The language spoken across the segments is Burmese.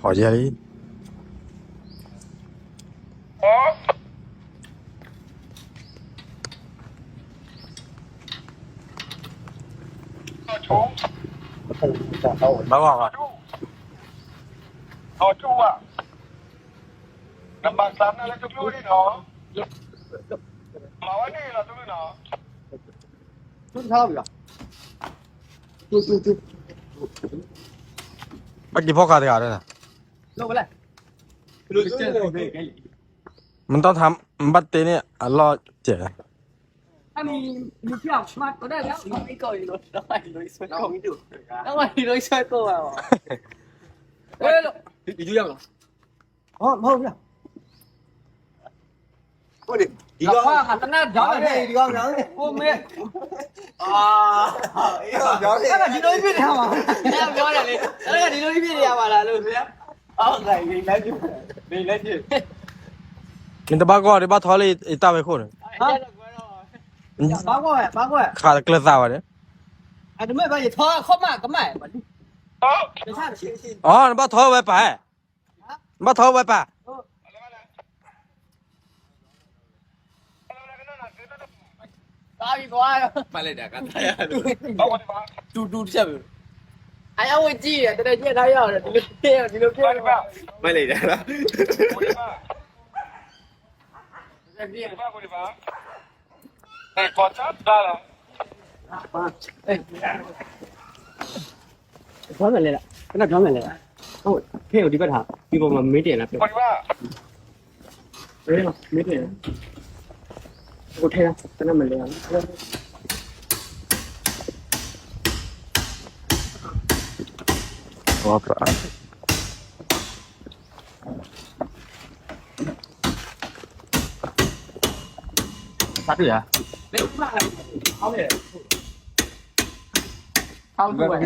好家里，八卦吧，好住啊！那么咱们来就六里头，马完地了，对不对？ ปักกี่พ่อกาตยาด้วยนะลูไปเลยมันต้องทำบัตเตเนี่อัลลอฮ์เจ๋ถ้ามีมีเที่ยวมาก็ได้แล้วไม่ก่อยรถแล้วไปรถช่วยกูดูแล้วไปรถช่วยกูอะเฮ้ยดูยังเหรออ๋อเไม่มแล้ว ဟုတ်တယ်ဒီကောင်ဟာတနတ်ကြောင်းတယ်ဒီကောင်ကြောင်းတယ်ကိုမေအာအေးကြောင်းတယ်အဲ့ဒါဒီလိုဖြစ်နေတာပါအဲ့ပြောတယ်လေအဲ့ဒါဒီလိုဖြစ်နေရပါလားလို့ဗျာအောက်လိုက်နေလိုက်ကြည့်နေလိုက်ကြည့်မင်းတပါကောဒီပါထော်လေးတာပဲခိုးတယ်ဟာဘာကောဘာကောခါကလစားပါတယ်အဲ့ဒါမဲ့ဘာရထော်ခေါမကမဲဘာလို့ဟုတ်တခြားရှိရှိအော်ဘာထော်ပဲပါဘာထော်ပဲပါဟုတ် သွားပြီသွားရောမှတ်လိုက်တာကသာရလို့ဟုတ်ပါတယ်ပါတူတူတစ်ချက်ပဲအားရဝကြည့်ရတယ်တော်တော်ကြည့်ထားရရတယ်ဒီလိုပြည့်ရဒီလိုပြည့်ရမှတ်လိုက်တာလားဟုတ်ပါဒီပြည့်ပါကိုဒီပါအဲကောချတ်ဒါလားပါအဲဘာမလဲလားခဏဘာမလဲလားဟုတ်ဖေကိုဒီဘက်ထားဒီပေါ်မှာမင်းတင်လားပြောပါဒီပါမင်းမင်းတင်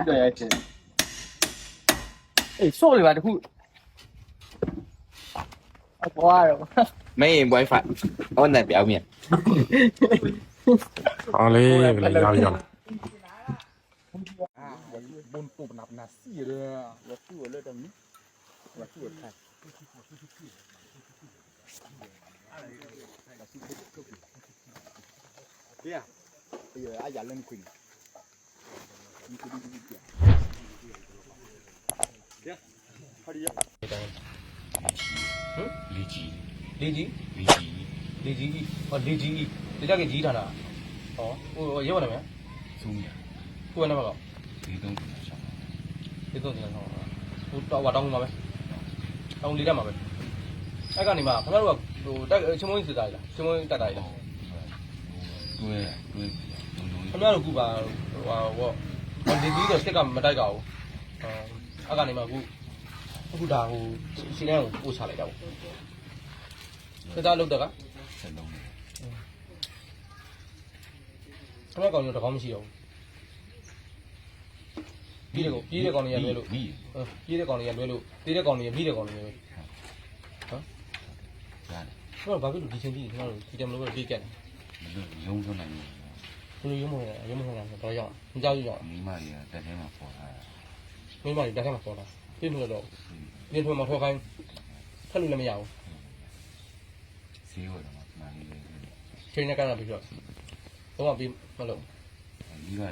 တော့တယ်ရချင်းအေးဆော့လေပါတခုကွာ Claro. Mấy wifi. Ông này béo miệng. Olé, là giao dọn. Bốn tụp nạp nạp xì rồi. Và chú ở đây đồng ý. Và chú ở đây. Yeah. Bây giờ ai giả lên quỳnh. Yeah. How do you? ဟမ်လေကြီးလေကြီးလေကြီးလေကြီးဟောလေကြီးဒီကြက်ကြီးထားတာဟောဟိုရဲပါလားဗျာသုံးရကိုယ်ကနံပါတ်ကောဒီသုံးချောင်းဒီသုံးချောင်းဟိုတော့ဝါတောင်းမှာပဲတောင်းလေးတက်မှာပဲအဲ့ကနေမှခင်ဗျားတို့ကဟိုတက်ချမုန်းစစ်တာလားချမုန်းတက်တာလားတွေ့တွေ့ခင်ဗျားတို့ကပါဟိုဟောဒီဒီတော့စက်ကမတိုက်ကြဘူးအဲ့ကနေမှအခု အခုဒါဟိုစီလန်းကိုပို့ချလိုက်တာပေါ့စစ်သားလုတ်တက်ကဆက်လုံးခင်ဗျားကောင်ရောတကောင်းမရှိတော့ဘူးပြီးတယ်ကောပြီးတယ်ကောင်တွေကလွဲလို့ပြီးပြီးတဲ့ကောင်တွေကလွဲလို့ပြီးတဲ့ကောင်တွေကပြီးတဲ့ကောင်တွေပဲရတယ်ကျွန်တော်ဘာဖြစ်လို့ဒီချင်းကြီးကျွန်တော်ဒီတမလို့ပဲပြီးကြတယ်မလို့ရုံးဆုံးနိုင်တယ်ဘယ်လိုရုံးမလဲရုံးမဟုတ်လားတော့ရောက်မကြောက်ရအောင်မိမတွေကတက်ထဲမှာပေါ်လာတာမိမတွေတက်ထဲမှာပေါ်လာ ပြင်းလို့တော့ပြင်းထွေးမှာထောက်ခိုင်းထက်လို့လည်းမရဘူးဆေးဝါးတော့မှမာလေးလေးချိန်နဲ့ကတာပြီးတော့တော့ပြီးမလို့မိဘတွေ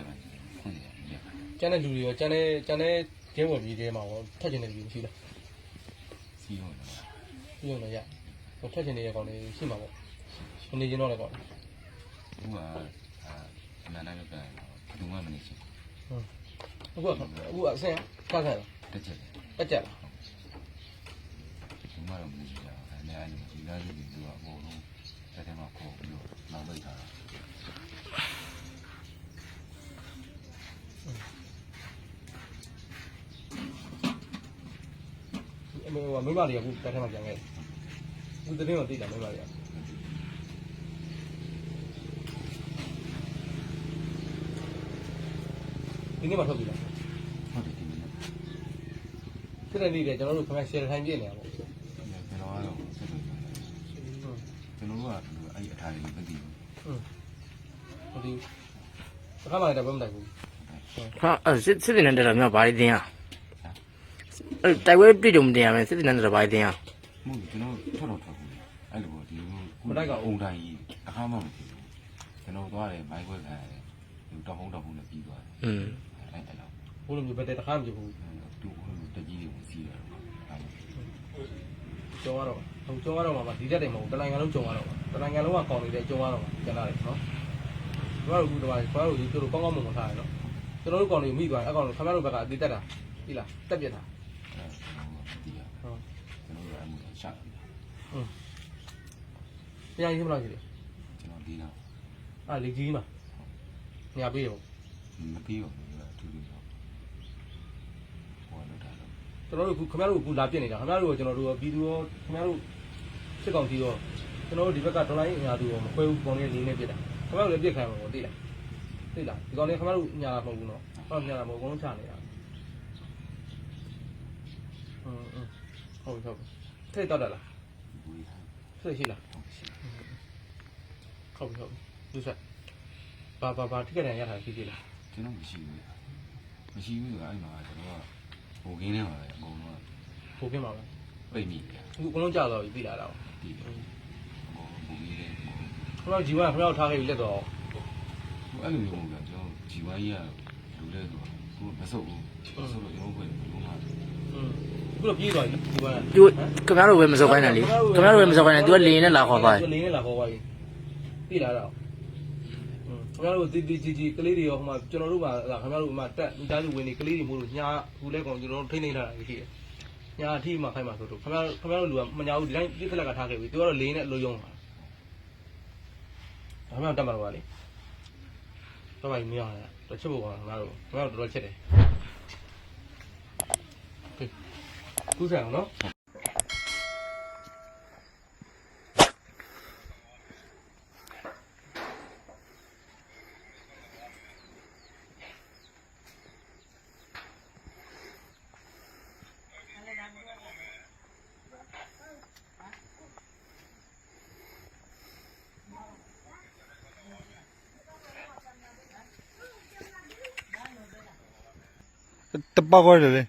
ဖွင့်ရတယ်ကျန်တဲ့လူတွေရောကျန်တဲ့ကျန်တဲ့ကျင်းဝယ်ပြီးတဲမှာရောထက်ချင်တဲ့လူမရှိလားစီးတော့တယ်ပြီးတော့လည်းရဟိုထက်ချင်တဲ့ကောင်တွေရှိမှာပေါ့မနေကျင်တော့လည်းကောင်သူကအာအမှန်တိုင်းပဲဘူးမှမနေချင်အခုကအခုအဆင်ကဆန်တက်ချက်တယ် တက်ကြလားဘူးမှတော့မနေချင်ဘူးအဲ့ဒါအဲ့ဒီလာပြီးသူကအပေါ်လုံးတက်ထဲမှာပေါ်ပြီးတော့နောက်လိုက်တာအမေကမိမတွေကအခုတက်ထဲမှာပြန်ခဲ့သူတတင်းတော့တိတ်တာမိမတွေကဒီနေ့မှထုတ်ပြီလားဟုတ်တယ်ဒီနေ့ ဖြစ်တဲ့နေ့တွေကျွန်တော်တို့ခင်ဗျာ share ထိုင်ပြနေတာပေါ့ကျွန်တော်ကတော့ဆက်လို့ကျွန်တော်တို့ကအဲ့အထားတွေမသိဘူးဟုတ်ဒီတစ်ခါမှလည်းတော့မတိုက်ဘူးဟာအဲ့စစ်စစ်တင်တဲ့တော်များဘာတွေတင်ရအဲ့တိုက်ပွဲပြည့်ကြုံတင်ရမယ်စစ်တင်တဲ့တော်ဘာတွေတင်ရမဟုတ်ကျွန်တော်ထွက်တော့ထွက်ဘူးအဲ့လိုပေါ့ဒီလိုအုံတိုင်းကြီးအခါမှမဖြစ်ဘူးကျွန်တော်သွားတယ်မိုက်ခွဲခံရတယ်ဒီတောက်ဟုံးတောက်ဟုံးနဲ့ပြီးသွားတယ်อืมအဲ့အဲ့လောက်ဘိုးလိုမျိုးပဲတစ်ခါမှမဖြစ်ဘူးတူဟို တက်ကြီးတွေစီးတယ်အဲ့ကျုံရတော့ဟိုကျုံရတော့မှာဒီတက်တယ်မဟုတ်ဘူးတနိုင်ငံလုံးကျုံရတော့မှာတနိုင်ငံလုံးကကောင်းနေတဲ့ကျုံရတော့မှာကျန်လာတယ်နော်ကျွန်တော်တို့ကဘာဘာလို့ဒီတို့ကောင်းကောင်းမွန်မွန်ထားရနော်ကျွန်တော်တို့ကောင်းတွေမိသွားတယ်အကောင်ခင်ဗျားတို့ဘက်ကအသေးတက်တာဒီလားတက်ပြစ်တာအဲ့ဒီကဟုတ်ကျွန်တော်တို့အမှုရှာတယ်ပြန်ရေးမလို့ရှိတယ်ကျွန်တော်ဒီတော့အာလေကြီးမှာညာပေးရောမပြီးဘူးသူတို့တော့ဟိုလောက်တာတော့ ကျွန်တော်တို့ခင်ဗျားတို့ကလာပြစ်နေတာခင်ဗျားတို့ကကျွန်တော်တို့ဗီဒီယိုခင်ဗျားတို့စစ်ကောင်စီရောကျွန်တော်တို့ဒီဘက်ကဒေါ်လာရင်းအများသူရောမခွဲဘူးကောင်းလေးလေးနဲ့ပြစ်တာခင်ဗျားတို့လည်းပြစ်ခံမှာပေါ့သိလားသိလားဒီကောင်လေးခင်ဗျားတို့ညာမဟုတ်ဘူးနော်ဟုတ်ညာမဟုတ်ဘူးအကုန်လုံးချနေတာဟုတ်ဟုတ်ဟုတ်ထိတ်တော့တယ်လားဘူးရထိတ်ရှိလားဟုတ်ရှိဟုတ်ပြီဟုတ်ပြီသူဆက်ဘာဘာဘာထိကြတယ်ရတာဖြစ်ဖြစ်လားကျွန်တော်မရှိဘူးမရှိဘူးကအဲ့မှာကျွန်တော်က ဟိုကင်းထဲမှာပဲအကုန်လုံးပိုပြင်းပါပဲပိတ်မိတယ်အခုအကုန်လုံးကြာတော့ပြီသိလာတာပေါ့ဒီအကုန်ဘုံကြီးတယ်ခမောက်ဂျီဝိုင်းခမောက်ထားခဲ့ပြီလက်တော့အဲ့လိုမျိုးကကျွန်တော်ဂျီဝိုင်းရလူလဲဆိုသူမဆုပ်ဘူးဆုပ်လို့ရုံးခွင့်လုံးလာတယ်ခုတော့ပြေးသွားပြီဂျီဝိုင်းကသူခမောက်တော့ဝယ်မစုပ်ခိုင်းတာလေခမောက်တော့ဝယ်မစုပ်ခိုင်းတာသူကလင်းနဲ့လာခေါ်သွားတယ်လင်းနဲ့လာခေါ်သွားပြီသိလာတော့ ခင်ဗျားတို့တီတီဂျီဂျီကလေးတွေရောဟိုမှာကျွန်တော်တို့ကခင်ဗျားတို့ဟိုမှာတက်တားလူဝင်နေကလေးတွေမို့လို့ညာဘူးလဲကောင်ကျွန်တော်တို့ထိနေထားတာရှိတယ်ညာအထိမှခိုင်းမှာဆိုတော့ခင်ဗျားခင်ဗျားတို့လူကမညာဘူးဒီတိုင်းပြစ်သလက်ကထားခဲ့ပြီသူကတော့လင်းနဲ့လိုယုံတာဒါမှတက်မှာတော့ပါလေတော့ပါမရအောင်တော့ချက်ဖို့ပါငါတို့ငါတို့တော်တော်ချက်တယ်ကူးဆိုင်အောင်နော် 得报告了嘞。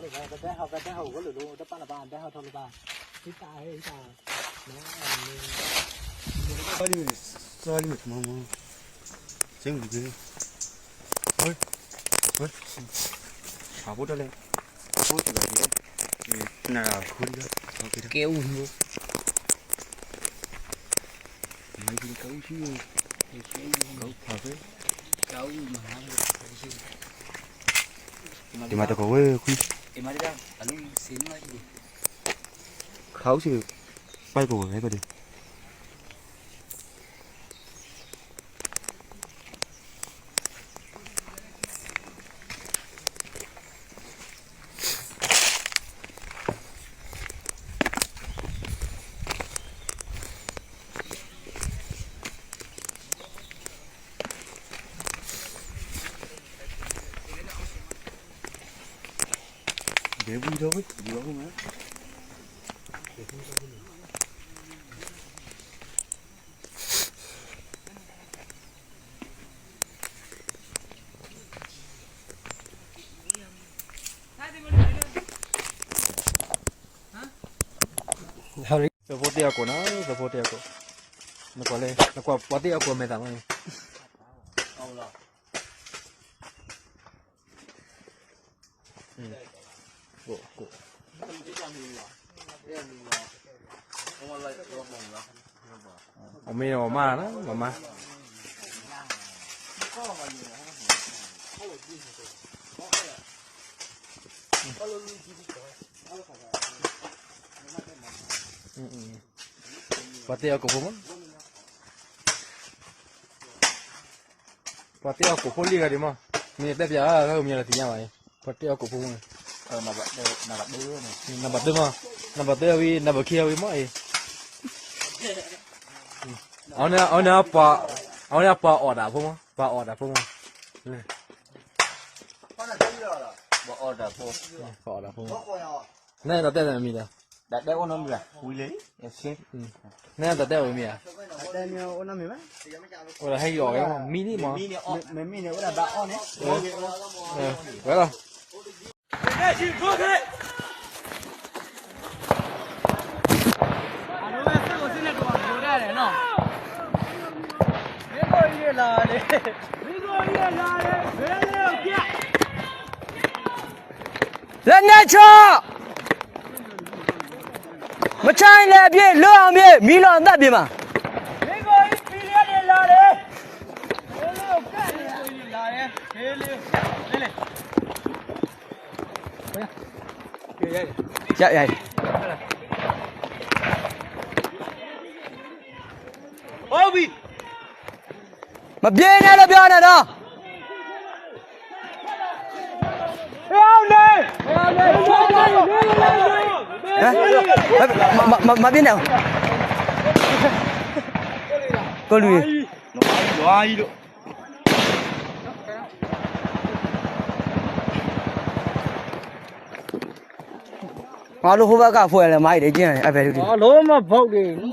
เลยนะแต่เขาแต่เขาก็หลุดรู้แต่ป้าละบ้านแต่เขาทำละบ้านที่ตายที่ตายนะอันนี้ซอยมิดมามาเจ๋งดีเฮ้ยเฮ้ยหาพูดอะไรพูดแบบนี้น่าคุ้นด้วยเกี้ยวหิวไม่กินเก้าชิ้นเก้าคาเฟ่เก้ามา Thì mà tôi có cái လုံးစင်းလိုက်ဒီခေါက်စီပိုက်ကောဝဲကတည်းဘယ်ဘူးတော့ဘယ်လိုလဲ support တယောက်ကိုနော် support တယောက်ကိုမကွာလေမ ကွာပေါ်တယောက်ကိုမဲ့တာမင်းကိုကိုအမေရောမနော်မမပေါ်တယောက်ကိုဘုံပေါ်တယောက်ကိုဖိုလီကဒီမမင်းတက်ပြားတော့မြင်တယ်တင်ရပါရင်ပေါ်တယောက်ကိုဘုံအဲနံပါတ်နံပါတ်2နော်နံပါတ်2မ နံပါတ်3ဝီနံပါတ်4ဝီမအေးအောင်နာအောင်နာပါအောင်နာပါအော်ဒါဘုံပါအော်ဒါဘုံဘောအော်ဒါပေါ်ပါအော်ဒါဘုံနဲ့တော့တက်တယ်မိလားဒါတဲ့အောင်နော် မချိုင်းလည်းပြည့်လွတ်အောင်ပြည့်မီလောင်တက်ပြင်ပါဒီကိုကြီးပြည်ရည်လာတယ်ဟေးလေးကတ်နေလာတယ်ဟေးလေးလေးလေးရရရဟုတ်ပြီမပြေနဲ့လို့ပြောနေတော့ မ်မမမပြင်းနေအောင်ကိုလူကြီးငါတို့ဟိုဘက်ကဖွဲ့လဲမိုက်တယ်ကျင်းတယ်အဲ့ဘယ်လိုဒီอ๋อလုံးမဘောက်တွေဟမ်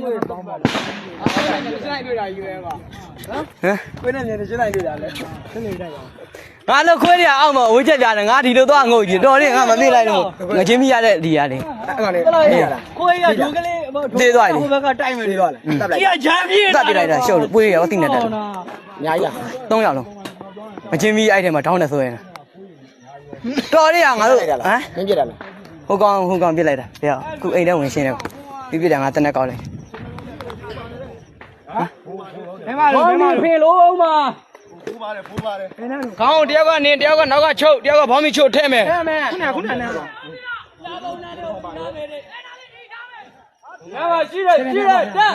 ကိုယ်နဲ့နေရှင်းလိုက်တွေ့တာလေရှင်းနေတယ်ကော င်ငါလို့ခွေးရအောင်မဝေးချက်ပြတယ်ငါဒီလိုတော့ငုတ်ကြည့်တော်လေးငါမသိလိုက်လို့ငချင်းမိရတဲ့ဒီရလေအဲ့ကောင်လေးနေရတာကိုယ်ရဒုကလေးသေးသွားပြီဟိုဘက်ကတိုက်မယ်လို့လေတပ်လိုက်ကြီးကဂျမ်းပြေးတတ်ပြလိုက်တာရှုပ်လို့ပွေးရောသိနေတယ်အများကြီး၃ယောက်လုံးငချင်းမိအဲ့ထဲမှာထောင်းနေဆိုရင်တော်လေးကငါတို့ဟမ်မင်းပြတယ်လားဟိုကောင်ဟိုကောင်ပြစ်လိုက်တာဘယ်ခုအိမ်ထဲဝင်ရှင်းတယ်ပြပြတယ်ငါတနက်ကောက်လိုက်ဘယ်မှာလဲဘယ်မှာဖေလို့အောင် ပါခေါင်းတယောက်ကနေတယောက်ကနောက်ကချုပ်တယောက်ကဘောင်းမီချုပ်ထဲ့မယ်အဲ့မဲခုနကခုနကနဲ့ပါငါမရှိတယ်ရှိတယ်တက်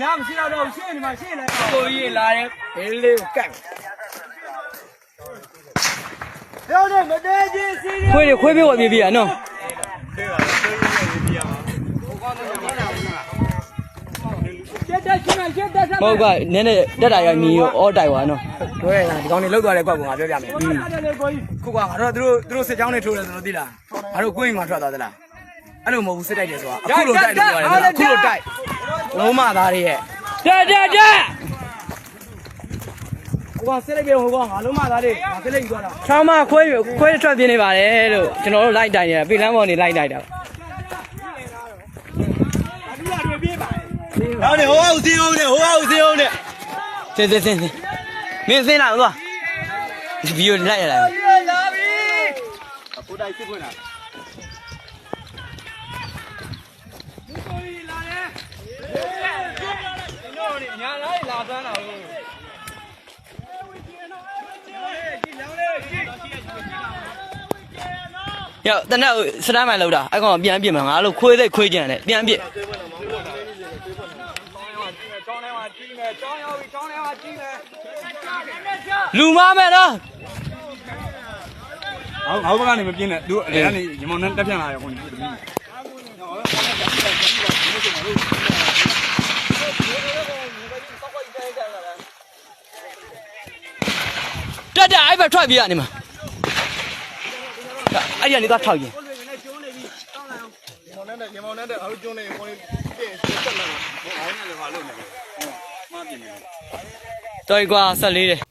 ညာမရှိတော့တော့ရှင်းနေမှာရှင်းနေကိုကြီးလာတယ်ဘေးလေးကိုကတ်ပြောတယ် မတဲချင်းစီးခွေးတွေခွေးပြေးဝပြေးပြေးရနော်မဟုတ်ကနည်းနည်းတက်တာရညီရောအော်တိုင်ပါနော်တို့ရလားဒီကောင်တွေလောက်သွားတဲ့ကွက်ကိုငါပြောပြမယ်ခုကငါတို့သူတို့သူတို့စစ်ကြောင်းတွေထိုးတယ်ဆိုတော့သိလားငါတို့ကိုင်းမှာထွက်သွားသလားအဲ့လိုမဟုတ်ဘူးစစ်တိုက်တယ်ဆိုတာအခုလိုတိုက်လို့ရတယ်အခုလိုတိုက်လုံးမသားတွေရဲ့တက်တက်တက် ဟိုကစစ်လိုက်ပြေဟိုကငါလုံးမသားတွေငါစစ်လိုက်ယူသွားတာဆောင်းမခွဲခွဲထွက်ပြနေပါတယ်လို့ကျွန်တော်တို့လိုက်တိုင်ရတယ်ပြည်လမ်းပေါ်နေလိုက်တိုင်တာနောက်နေဟိုအောင်စင်းအောင်နေဟိုအောင်စင်းအောင်နေစင်းစင်းစင်းမင်းစင်းလာတော့ဒီဗီဒီယိုလိုက်ရလားကိုတိုင်စစ်ဖွင့်လာရောက်တ နက်စတမ်းမိုင်လောက်တာအဲ့ကောင်ပြန်ပြစ်မှာငါလို့ခွေးသိခွေးကြံတယ်ပြန်ပြစ်လူမမဲ့တော့ဟောဟောဘက်ကနေမပြင်းနဲ့သူအဲ့ကနေညီမောင်နဲ့တက်ပြန်လာရောခွန်ကြီး တက်တက်အဲ့ဘက် ထွက်ပြေးရနေမှာအဲ့ဒီကနေတော့ထောက်ရင်မောင်နဲ့ညီမောင်နဲ့အားလုံးကျွန်းနေခွန်ကြီးပြင်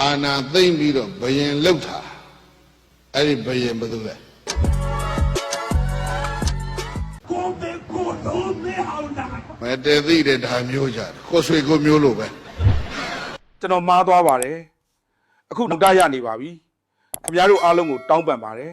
အာနာသိမ့်ပြီးတော့ဘယင်လောက်တာအဲ့ဒီဘယင်ဘယ်သူလဲ မဲတဲသိတဲ့ဒါမျိုးကြတယ်ကိုဆွေကိုမျိုးလိုပဲကျွန်တော်မှားသွားပါတယ်အခုဒုက္ခရနေပါပြီခင်ဗျားတို့အားလုံးကိုတောင်းပန်ပါတယ်